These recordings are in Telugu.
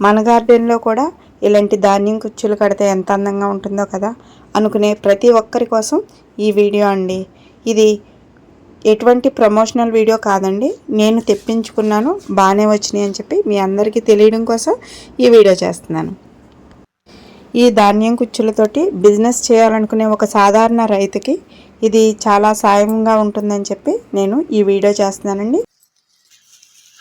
మన గార్డెన్లో కూడా ఇలాంటి ధాన్యం కుచ్చులు కడితే ఎంత అందంగా ఉంటుందో కదా అనుకునే ప్రతి ఒక్కరి కోసం ఈ వీడియో అండి. ఇది ఎటువంటి ప్రమోషనల్ వీడియో కాదండి. నేను తెప్పించుకున్నాను బాగానే వచ్చినాయి అని చెప్పి మీ అందరికీ తెలియడం కోసం ఈ వీడియో చేస్తున్నాను. ఈ ధాన్యం కుచ్చులతోటి బిజినెస్ చేయాలనుకునే ఒక సాధారణ రైతుకి ఇది చాలా సాయంగా ఉంటుందని చెప్పి నేను ఈ వీడియో చేస్తున్నానండి.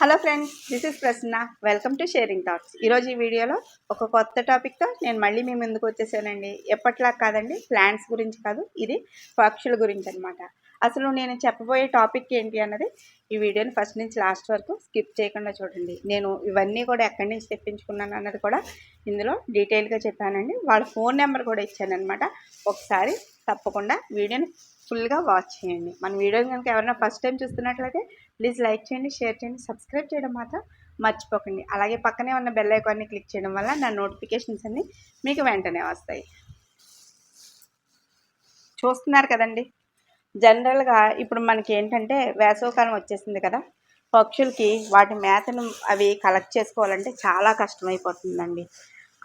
Hello friends this is Prasanna. Welcome to sharing thoughts ఈరోజు ఈ వీడియోలో ఒక కొత్త టాపిక్తో నేను మళ్ళీ మీ ముందుకు వచ్చేసానండి. ఎప్పట్లా కాదండి ప్లాంట్స్ గురించి కాదు ఇది పక్షుల గురించి అనమాట అసలు నేను చెప్పబోయే టాపిక్ ఏంటి అన్నది ఈ వీడియోని ఫస్ట్ నుంచి లాస్ట్ వరకు స్కిప్ చేయకుండా చూడండి. నేను ఇవన్నీ కూడా ఎక్కడి నుంచి తెప్పించుకున్నాను అన్నది కూడా ఇందులో డీటెయిల్గా చెప్పానండి. వాళ్ళ ఫోన్ నెంబర్ కూడా ఇచ్చానమాట ఒకసారి తప్పకుండా వీడియోని ఫుల్గా వాచ్ చేయండి. మన వీడియోని కనుక ఎవరైనా ఫస్ట్ టైం చూస్తున్నట్లయితే ప్లీజ్ లైక్ చేయండి షేర్ చేయండి సబ్స్క్రైబ్ చేయడం మాత్రం మర్చిపోకండి. అలాగే పక్కనే ఉన్న బెల్ ఐకాన్ని క్లిక్ చేయడం వల్ల నా నోటిఫికేషన్స్ అన్నీ మీకు వెంటనే వస్తాయి. చూస్తున్నారు కదండి? జనరల్గా ఇప్పుడు మనకి ఏంటంటే వేసవకాలం వచ్చేసింది కదా. పక్షులకి వాటి మేతను అవి కలెక్ట్ చేసుకోవాలంటే చాలా కష్టమైపోతుందండి.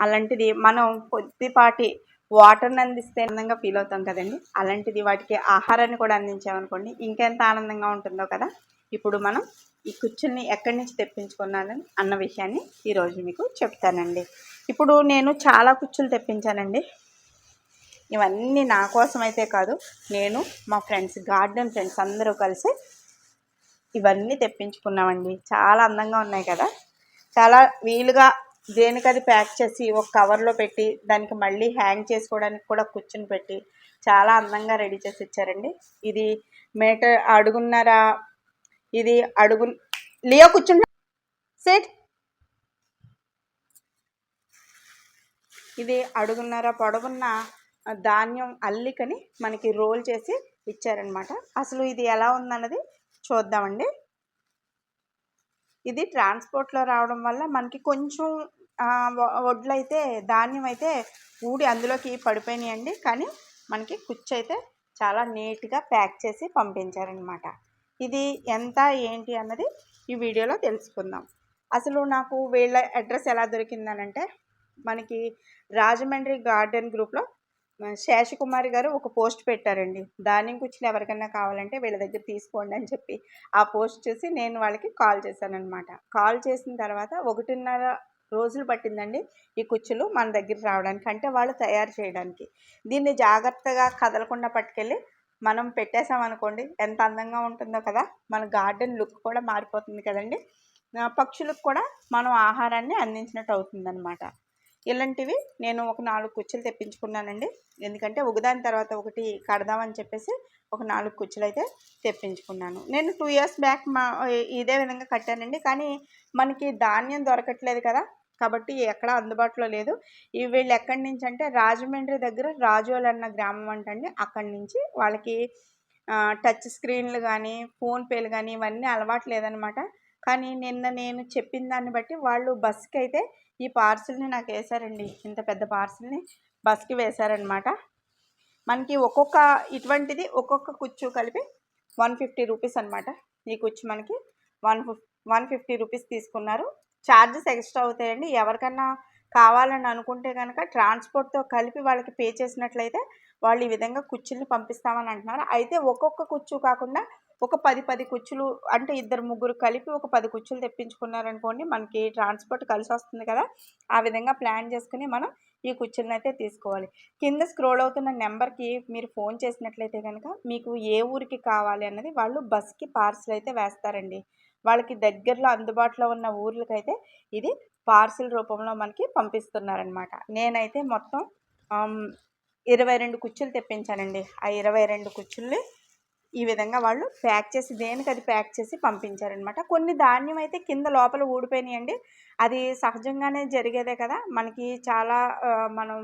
అలాంటిది మనం కొద్దిపాటి వాటర్ని అందిస్తే ఆనందంగా ఫీల్ అవుతాం కదండి. అలాంటిది వాటికి ఆహారాన్ని కూడా అందించామనుకోండి ఇంకెంత ఆనందంగా ఉంటుందో కదా. ఇప్పుడు మనం ఈ కుచ్చుల్ని ఎక్కడి నుంచి తెప్పించుకున్నానని అన్న విషయాన్ని ఈరోజు మీకు చెప్తానండి. ఇప్పుడు నేను చాలా కుచ్చులు తెప్పించానండి. ఇవన్నీ నా కోసం అయితే కాదు నేను మా ఫ్రెండ్స్ గార్డెన్ ఫ్రెండ్స్ అందరూ కలిసి ఇవన్నీ తెప్పించుకున్నామండి. చాలా అందంగా ఉన్నాయి కదా. చాలా వీలుగా దేనికది ప్యాక్ చేసి ఒక కవర్లో పెట్టి దానికి మళ్ళీ హ్యాంగ్ చేసుకోవడానికి కూడా కూర్చుని పెట్టి చాలా అందంగా రెడీ చేసి ఇచ్చారండి. ఇది మీటర్ అడుగున్నర ఇది అడుగు లియో కూర్చుంటా సెట్. ఇది అడుగున్నర పొడవున్న ధాన్యం అల్లికని మనకి రోల్ చేసి ఇచ్చారనమాట అసలు ఇది ఎలా ఉందన్నది చూద్దామండి. ఇది ట్రాన్స్పోర్ట్లో రావడం వల్ల మనకి కొంచెం వడ్లు అయితే ధాన్యం అయితే ఊడి అందులోకి పడిపోయినాయండి. కానీ మనకి కుచ్చు అయితే చాలా నీట్గా ప్యాక్ చేసి పంపించారనమాట. ఇది ఎంత ఏంటి అన్నది ఈ వీడియోలో తెలుసుకుందాం. అసలు నాకు వీళ్ళ అడ్రస్ ఎలా దొరికిందనంటే మనకి రాజమండ్రి గార్డెన్ గ్రూప్లో శేషకుమారి గారు ఒక పోస్ట్ పెట్టారండి. ధాన్యం కూర్చుని ఎవరికైనా కావాలంటే వీళ్ళ దగ్గర తీసుకోండి అని చెప్పి ఆ పోస్ట్ చూసి నేను వాళ్ళకి కాల్ చేశానమాట కాల్ చేసిన తర్వాత ఒకటిన్నర రోజులు పట్టిందండి ఈ కుచ్చులు మన దగ్గర రావడానికి అంటే వాళ్ళు తయారు చేయడానికి. దీన్ని జాగ్రత్తగా కదలకుండా పట్టుకెళ్ళి మనం పెట్టేసామనుకోండి ఎంత అందంగా ఉంటుందో కదా మన గార్డెన్ లుక్ కూడా మారిపోతుంది కదండి. పక్షులకు కూడా మనం ఆహారాన్ని అందించినట్టు అవుతుందన్నమాట. ఇలాంటివి నేను ఒక నాలుగు కుచ్చులు తెప్పించుకున్నానండి. ఎందుకంటే ఒకదాని తర్వాత ఒకటి కడదామని చెప్పేసి ఒక నాలుగు కుచ్చులు అయితే తెప్పించుకున్నాను. నేను టూ ఇయర్స్ బ్యాక్ మా ఇదే విధంగా కట్టానండి. కానీ మనకి ధాన్యం దొరకట్లేదు కదా కాబట్టి ఎక్కడ అందుబాటులో లేదు. ఇవి వీళ్ళు ఎక్కడి నుంచి అంటే రాజమండ్రి దగ్గర రాజోలు అన్న గ్రామం అంటండి. అక్కడి నుంచి వాళ్ళకి టచ్ స్క్రీన్లు కానీ ఫోన్పేలు కానీ ఇవన్నీ అలవాటు లేదనమాట. కానీ నిన్న నేను చెప్పిన దాన్ని బట్టి వాళ్ళు బస్కి అయితే ఈ పార్సిల్ని నాకు వేశారండి ఇంత పెద్ద పార్సిల్ని బస్కి వేశారనమాట మనకి ఒక్కొక్క ఇటువంటిది ఒక్కొక్క కుచ్చు కలిపి వన్ ఫిఫ్టీ రూపీస్ అనమాట ఈ కుచ్చు మనకి. One fif one fifty rupees తీసుకున్నారు. ఛార్జెస్ ఎక్స్ట్రా అవుతాయండి. ఎవరికన్నా కావాలని అనుకుంటే కనుక ట్రాన్స్పోర్ట్తో కలిపి వాళ్ళకి పే చేసినట్లయితే వాళ్ళు ఈ విధంగా కుర్చీలు పంపిస్తామని అంటున్నారు. అయితే ఒక్కొక్క కుచ్చు కాకుండా ఒక పది పది కుచ్చులు అంటే ఇద్దరు ముగ్గురు కలిపి ఒక పది కుచ్చులు తెప్పించుకున్నారనుకోండి మనకి ట్రాన్స్పోర్ట్ కలిసి వస్తుంది కదా. ఆ విధంగా ప్లాన్ చేసుకుని మనం ఈ కుర్చీలను అయితే తీసుకోవాలి. కింద స్క్రోల్ అవుతున్న నెంబర్కి మీరు ఫోన్ చేసినట్లయితే కనుక మీకు ఏ ఊరికి కావాలి అన్నది వాళ్ళు బస్కి పార్సల్ అయితే వేస్తారండి. వాళ్ళకి దగ్గరలో అందుబాటులో ఉన్న ఊర్లకైతే ఇది పార్సిల్ రూపంలో మనకి పంపిస్తున్నారనమాట నేనైతే మొత్తం ఇరవై రెండు కుచ్చులు తెప్పించానండి. ఆ ఇరవై రెండు కుచ్చుల్ని ఈ విధంగా వాళ్ళు ప్యాక్ చేసి దేనికి అది ప్యాక్ చేసి పంపించారనమాట కొన్ని ధాన్యం అయితే కింద లోపల ఊడిపోయినాయండి. అది సహజంగానే జరిగేదే కదా. మనకి చాలా మనం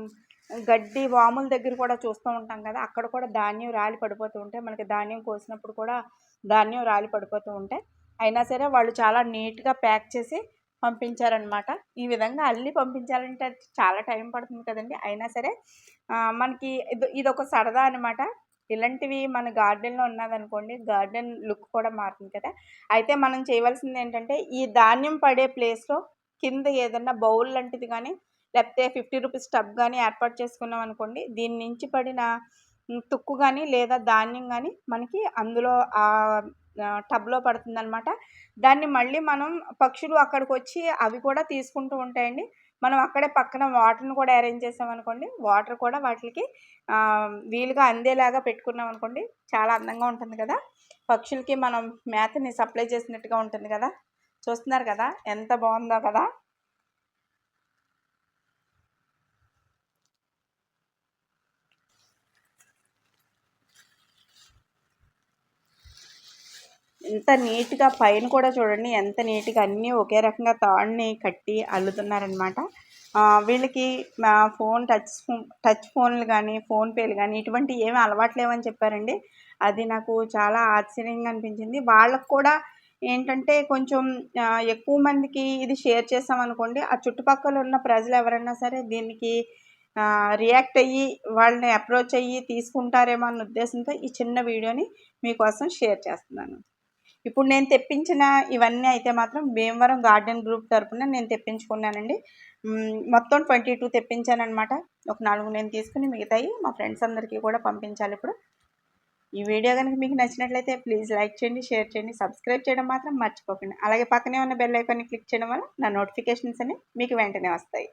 గడ్డి వాముల దగ్గర కూడా చూస్తూ ఉంటాం కదా. అక్కడ కూడా ధాన్యం రాలి పడిపోతూ ఉంటాయి మనకి ధాన్యం కోసినప్పుడు కూడా ధాన్యం రాలి పడిపోతూ ఉంటాయి అయినా సరే వాళ్ళు చాలా నీట్గా ప్యాక్ చేసి పంపించారనమాట. ఈ విధంగా అల్లి పంపించాలంటే చాలా టైం పడుతుంది కదండి. అయినా సరే మనకి ఇది ఇది ఒక సరదా అనమాట. ఇలాంటివి మన గార్డెన్లో ఉన్నదనుకోండి గార్డెన్ లుక్ కూడా మారుతుంది కదా. అయితే మనం చేయవలసింది ఏంటంటే ఈ ధాన్యం పడే ప్లేస్లో కింద ఏదన్నా బౌల్ లాంటిది కానీ లేకపోతే ఫిఫ్టీ రూపీస్ టబ్ కానీ ఏర్పాటు చేసుకున్నాం అనుకోండి దీని నుంచి పడిన తుక్కు కానీ లేదా ధాన్యం కానీ మనకి అందులో టబ్లో పడుతుందనమాట దాన్ని మళ్ళీ మనం పక్షులు అక్కడికి వచ్చి అవి కూడా తీసుకుంటూ ఉంటాయండి. మనం అక్కడే పక్కన వాటర్ని కూడా అరేంజ్ చేసామనుకోండి వాటర్ కూడా వాటికి వీలుగా అందేలాగా పెట్టుకున్నాం అనుకోండి చాలా అందంగా ఉంటుంది కదా. పక్షులకి మనం మేతని సప్లై చేసినట్టుగా ఉంటుంది కదా. చూస్తున్నారు కదా ఎంత బాగుందో కదా. ఎంత నీట్గా పైన కూడా చూడండి ఎంత నీట్గా అన్నీ ఒకే రకంగా తాడుని కట్టి అల్లుతున్నారనమాట. వీళ్ళకి ఫోన్ టచ్ టచ్ ఫోన్లు కానీ ఫోన్పేలు కానీ ఇటువంటి ఏమీ అలవాట్లేవని చెప్పారండి. అది నాకు చాలా ఆశ్చర్యంగా అనిపించింది. వాళ్ళకు కూడా ఏంటంటే కొంచెం ఎక్కువ మందికి ఇది షేర్ చేసామనుకోండి ఆ చుట్టుపక్కల ఉన్న ప్రజలు ఎవరైనా సరే దీనికి రియాక్ట్ అయ్యి వాళ్ళని అప్రోచ్ అయ్యి తీసుకుంటారేమో అన్న ఉద్దేశంతో ఈ చిన్న వీడియోని మీకోసం షేర్ చేస్తున్నాను. ఇప్పుడు నేను తెప్పించిన ఇవన్నీ అయితే మాత్రం భీమవరం గార్డెన్ గ్రూప్ తరఫున నేను తెప్పించుకున్నానండి. మొత్తం ట్వంటీ టూ తెప్పించానమాట ఒక నాలుగు నేను తీసుకుని మిగతాయి మా ఫ్రెండ్స్ అందరికీ కూడా పంపించాలి ఇప్పుడు. ఈ వీడియో కనుక మీకు నచ్చినట్లయితే ప్లీజ్ లైక్ చేయండి షేర్ చేయండి సబ్స్క్రైబ్ చేయడం మాత్రం మర్చిపోకండి. అలాగే పక్కనే ఉన్న బెల్ ఐకాన్ని క్లిక్ చేయడం వల్ల నా నోటిఫికేషన్స్ అన్ని మీకు వెంటనే వస్తాయి.